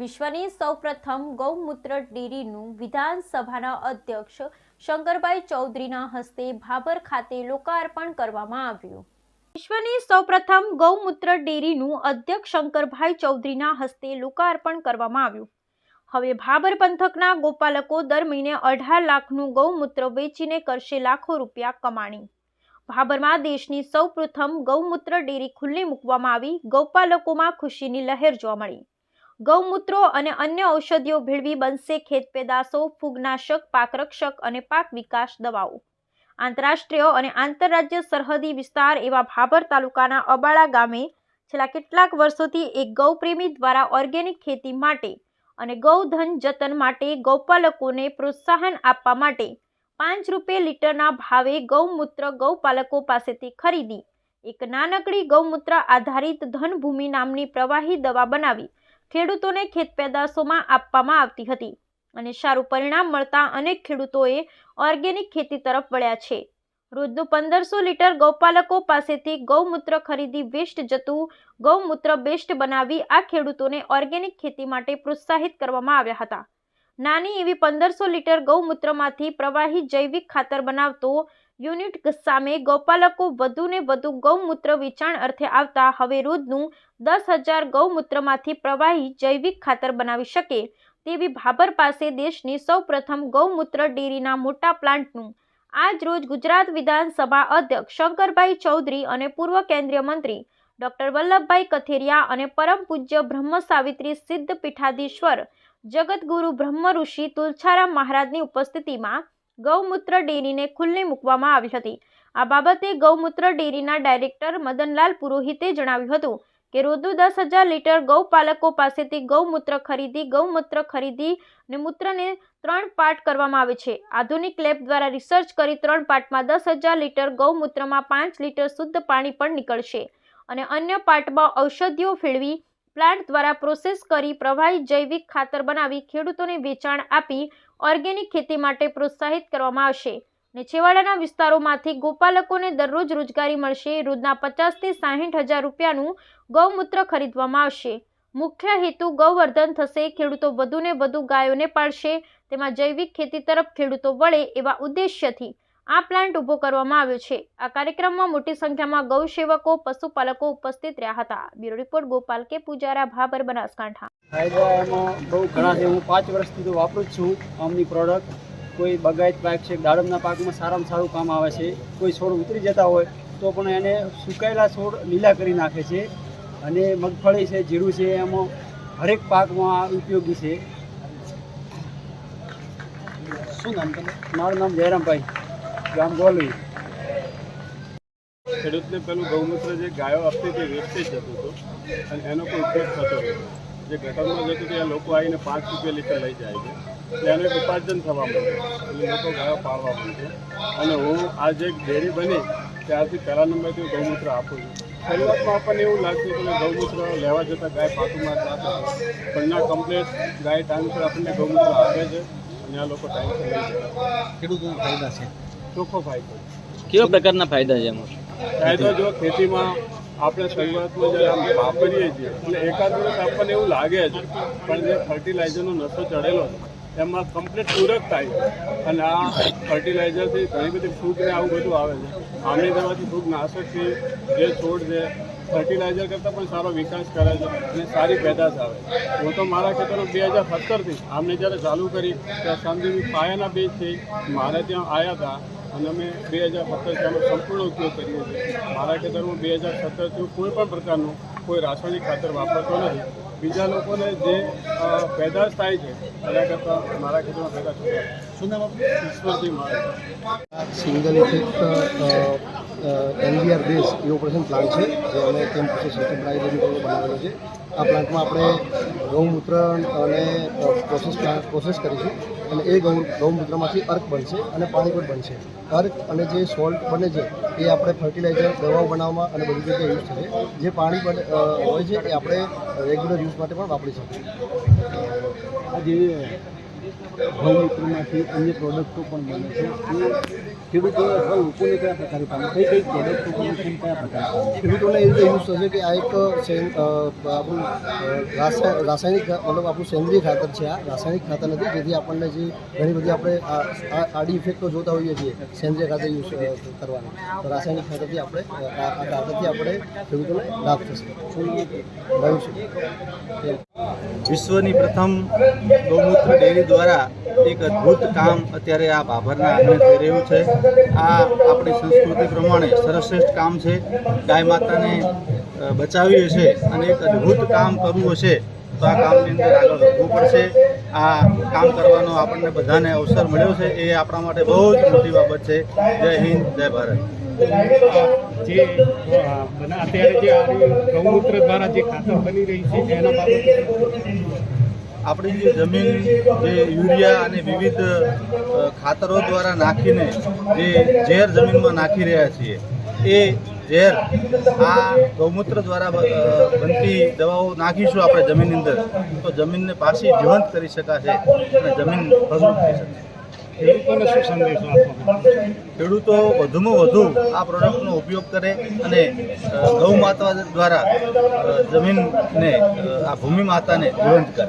વિશ્વની સૌપ્રથમ ગૌમૂત્ર ડેરીનું વિધાનસભાના અધ્યક્ષ શંકરભાઈ ચૌધરીના હસ્તે ભાભર ખાતે લોકાર્પણ કરવામાં આવ્યું. વિશ્વની સૌપ્રથમ ગૌમૂત્ર ડેરીનું અધ્યક્ષ શંકરભાઈ ચૌધરીના હસ્તે લોકાર્પણ કરવામાં આવ્યું. હવે ભાભર પંથકના ગોપાલકો દર મહિને અઢાર લાખનું ગૌમૂત્ર વેચીને કરશે લાખો રૂપિયા કમાણી. ભાભરમાં દેશની સૌપ્રથમ ગૌમૂત્ર ડેરી ખુલ્લી મૂકવામાં આવી, ગૌપાલકોમાં ખુશીની લહેર જોવા મળી. ગૌમૂત્રો અને અન્ય ઔષધિઓ ભેળવી બનશે ખેત પેદાશો, ફૂગનાશક, પાકરક્ષક અને પાક વિકાસ દવાઓ. આંતરરાષ્ટ્રીય અને આંતરરાજ્ય સરહદી વિસ્તાર એવા ભાભર તાલુકાના અબાળા ગામે છેલ્લા કેટલાક વર્ષોથી એક ગૌપ્રેમી દ્વારા ઓર્ગેનિક ખેતી માટે અને ગૌધન જતન માટે ગૌપાલકોને પ્રોત્સાહન આપવા માટે પાંચ રૂપિયા લીટરના ભાવે ગૌમૂત્ર ગૌપાલકો પાસેથી ખરીદી, એક નાનકડી ગૌમૂત્ર આધારિત ધનભૂમિ નામની પ્રવાહી દવા બનાવી ખેડૂતોને ખેત પેદાશોમાં આપવામાં આવતી હતી અને સારું પરિણામ મળતા અનેક ખેડૂતોએ ઓર્ગેનિક ખેતી તરફ વળ્યા છે. રોજનું પંદરસો લીટર ગૌપાલકો પાસેથી ગૌમૂત્ર ખરીદી વેસ્ટ જતું ગૌમૂત્ર બેસ્ટ બનાવી આ ખેડૂતોને ઓર્ગેનિક ખેતી માટે પ્રોત્સાહિત કરવામાં આવ્યા હતા. નાની એવી પંદરસો લીટર ગૌમૂત્રમાંથી પ્રવાહી જૈવિક ખાતર બનાવતો યુનિટ સામે ગૌપાલકો વધુને વધુ ગૌમૂત્ર વેચાણ અર્થે આવતા હવે રોજનું દસ હજાર ગૌમૂત્રમાંથી પ્રવાહી જૈવિક ખાતર બનાવી શકે તેવી ભાભર પાસે દેશની સૌપ્રથમ ગૌમૂત્ર ડેરીના મોટા પ્લાન્ટનું. આજ રોજ ગુજરાત વિધાનસભા અધ્યક્ષ શંકરભાઈ ચૌધરી અને પૂર્વ કેન્દ્રીય મંત્રી ડોક્ટર વલ્લભભાઈ કથેરિયા અને પરમ પૂજ્ય બ્રહ્મ સાવિત્રી સિદ્ધ પીઠાધીશ્વર જગતગુરુ બ્રહ્મ ઋષિ તુલછારામ મહારાજની ઉપસ્થિતિમાં ગૌમૂત્ર ડેરીને ખુલ્લી મૂકવામાં આવી હતી. આ બાબતે ગૌમૂત્ર ડેરીના ડાયરેક્ટર મદનલાલ પુરોહિતે જણાવ્યું હતું કે રોજનું દસ હજાર લીટર ગૌપાલકો પાસેથી ગૌમૂત્ર ખરીદી ગૌમૂત્ર ખરીદી અને મૂત્રને ત્રણ પાર્ટ કરવામાં આવે છે. આધુનિક લેબ દ્વારા રિસર્ચ કરી ત્રણ પાર્ટમાં દસ હજાર લીટર ગૌમૂત્રમાં પાંચ લીટર શુદ્ધ પાણી પણ નીકળશે અને અન્ય પાર્ટમાં ઔષધિઓ ફેળવી, પ્લાન્ટ દ્વારા પ્રોસેસ કરી, પ્રવાહી જૈવિક ખાતર બનાવી, ખેડૂતોને વેચાણ આપી ઓર્ગેનિક ખેતી માટે પ્રોત્સાહિત કરવામાં આવશે. અને છેવાડાના વિસ્તારોમાંથી ગોપાલકોને દરરોજ રોજગારી મળશે. રોજના પચાસથી સાહીઠ હજાર રૂપિયાનું ગૌમૂત્ર ખરીદવામાં આવશે. મુખ્ય હેતુ ગૌવર્ધન થશે. ખેડૂતો વધુને વધુ ગાયોને પાળશે. તેમાં જૈવિક ખેતી તરફ ખેડૂતો વળે એવા ઉદ્દેશ્યથી આ પ્લાન્ટ ઊભો કરવામાં આવ્યો છે. આ કાર્યક્રમમાં મોટી સંખ્યામાં ગૌસેવકો, પશુપાલકો ઉપસ્થિત રહ્યા હતા. બ્યુરો રિપોર્ટ ગોપાલ કે. પૂજારા, ભાભર, બનાસકાંઠા. ફાયદા એમાં બહુ ઘણા છે. હું પાંચ વર્ષથી તો વાપરું જ છું આમની પ્રોડક્ટ કોઈ બગાયત પાક છે દાડમના પાકમાં સારામાં સારું કામ આવે છે, કોઈ છોડ ઉતરી જતા હોય, તો પણ એને સુકાયેલા છોડ લીલા કરી નાખે છે. અને મગફળી છે, જીરું છે, એમાં હરેક પાકમાં ઉપયોગી છે. શું નામ તમે મારું નામ જયરામભાઈ. ગામ ગોલવી ખેડૂતને પેલું ગૌમૂત્ર જે ગાયો આપતી તે વેસ્ટેજ જતું હતું. અને એનો કોઈ ઉપયોગ થતો નથી જે ગટરમાં જતું ત્યાં લોકો આવીને પાંચ રૂપિયા લીટર લઈ જાય છે. ત્યાંનું એનું એક ઉપાર્જન થવા માંડે એટલે લોકો ગાયો પાળવા માંડે અને હું આ જે ડેરી બની ત્યારથી પહેલા નંબરથી હું ગૌમૂત્ર આપું છું. શરૂઆતમાં આપણને એવું લાગતું કે ગૌમૂત્ર લેવા જતાં ગાય પાટું મારતા હતા પણ ના કમ્પ્લેટ ગાય ટાઈમસર આપણને ગૌમૂત્ર આપે છે અને આ લોકો ટાઈમસર લઈ જાય ખેડૂતોનો ફાયદા છે? ચોખ્ખો ફાયદો કેવા પ્રકારના ફાયદા છે એમાં? ફાયદો જો ખેતીમાં આપણે શરૂઆતમાં જ્યારે આમ વાપરીએ છીએ એટલે એકાદ દિવસ આપણને એવું લાગે જ, પણ જે ફર્ટિલાઇઝરનો નશો ચડેલો છે, એમાં કમ્પ્લીટ પૂરક થાય અને આ ફર્ટિલાઇઝરથી ઘણી બધી ફૂગ ને આવું બધું આવે છે. આમની દવાથી ફૂગ નાશકથી જે છોડ છે. ફર્ટિલાઇઝર કરતાં પણ સારો વિકાસ કરે છે અને સારી પેદાશ આવે છે. હું તો મારા ખેતરો બે હજાર સત્તરથી આમને જ્યારે ચાલુ કરી ત્યાં સામજીની પાયાના બીજથી મારે ત્યાં આવ્યા હતા. અને અમે બે હજાર સત્તરથી આનો સંપૂર્ણ ઉપયોગ કરીએ છીએ. મારા ખેતરમાં બે હજાર સત્તરથી કોઈ પણ પ્રકારનું કોઈ રાસાયણિક ખાતર વાપરતો નથી. બીજા લોકોને જે પેદાશ થાય છે એના કરતાં મારા ખેતરમાં પેદાશ. શું નામ ઈશ્વરજી મારે સિંગલ ઇફેક્ટ એનવીઆર બેઝ એ પ્લાન્ટ છે, જે અમે કેમ્પસ સેન્ટ્રલાઇઝેશન બનાવેલો છે. આ પ્લાન્ટમાં આપણે ગૌમૂત્ર અને પ્રોસેસ પ્રોસેસ કરીશું અને એ ગૌ, ગૌમૂત્રમાંથી અર્ક બનશે અને પાણી પણ બનશે. અર્ક અને જે સોલ્ટ બને છે, એ આપણે ફર્ટિલાઇઝર દવાઓ બનાવવામાં અને બધી જગ્યાએ યુઝ થશે. જે પાણી બને હોય છે, એ આપણે રેગ્યુલર યુઝ માટે પણ વાપરી શકીએ. આ ગૌમૂત્રમાંથી અન્ય પ્રોડક્ટો પણ બને છે ખેડૂતોને ખેડૂતોને એ રીતે કે આ એક આપણું રાસાયણિક મતલબ આપણું સેન્દ્રિય ખાતર છે આ રાસાયણિક ખાતર નથી જેથી આપણને જે ઘણી બધી આપણે આડી ઇફેક્ટો જોતા હોઈએ છીએ સેન્દ્રિય ખાતર યુઝ કરવાની તો રાસાયણિક ખાતરથી આપણે આ ખાતરથી આપણે ખેડૂતોને લાભ થશે વિશ્વની પ્રથમ ગૌમૂત્ર ડેરી દ્વારા એક અદ્ભુત કામ અત્યારે આ ભાભરના આંગણે થઈ રહ્યું છે. આ આપણી સંસ્કૃતિ પ્રમાણે સર્વશ્રેષ્ઠ કામ છે. ગાય માતાને બચાવી હશે અને એક અદ્ભુત કામ કરવું હશે તો આ કામની અંદર આગળ વધવું પડશે. આ કામ કરવાનો આપણને બધાને અવસર મળ્યો છે. એ આપણા માટે બહુ જ મોટી બાબત છે. જય હિન્દ, જય ભારત. જે અત્યારે જે ગૌમૂત્ર દ્વારા જે ખાતર બની રહી છે, એના બાબતે આપણી જે જમીન, જે યુરિયા અને વિવિધ ખાતરો દ્વારા નાખીને જે ઝેર જમીનમાં નાખી રહ્યા છીએ, એ ઝેર આ ગૌમૂત્ર દ્વારા બનતી દવાઓ નાખીશું આપણે જમીનની અંદર. તો જમીનને પાછી જીવંત કરી શકાશે અને જમીન ફળદ્રુપ થઈ શકશે ખેડૂતોને શું સંદેશો આપવા ખેડૂતો વધુમાં વધુ આ પ્રોડક્ટનો ઉપયોગ કરે અને ગૌ માતા દ્વારા જમીનને આ ભૂમિ માતાને જીવંત કરે.